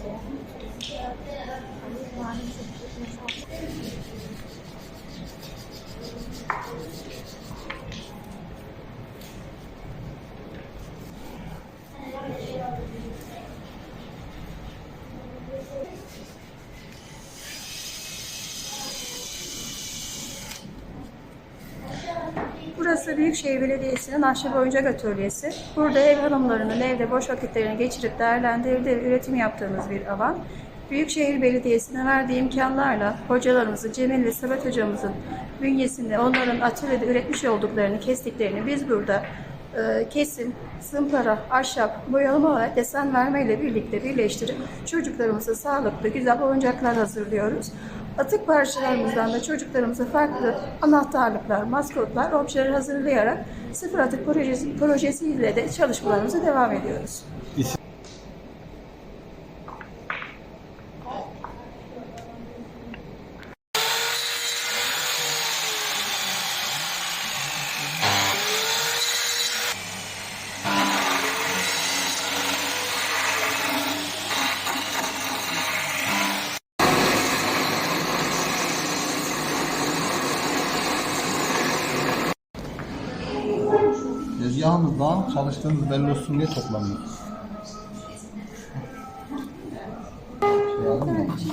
After Burası Büyükşehir Belediyesi'nin ahşap oyuncak atölyesi. Burada ev hanımlarının evde boş vakitlerini geçirip değerlendirdiği üretim yaptığımız bir alan. Büyükşehir Belediyesi'ne verdiği imkanlarla hocalarımızın, Cemil ve Sabat hocamızın bünyesinde onların atölyede üretmiş olduklarını, kestiklerini biz burada e, kesim, zımpara, ahşap, boyalama ve desen verme ile birlikte birleştirip çocuklarımıza sağlıklı, güzel oyuncaklar hazırlıyoruz. Atık parçalarımızdan da çocuklarımıza farklı anahtarlıklar, maskotlar, objeler hazırlayarak sıfır atık projesi, projesiyle de çalışmalarımıza devam ediyoruz. Tezgahımızda çalıştığımız belli olsun diye toplanıyoruz. Şey?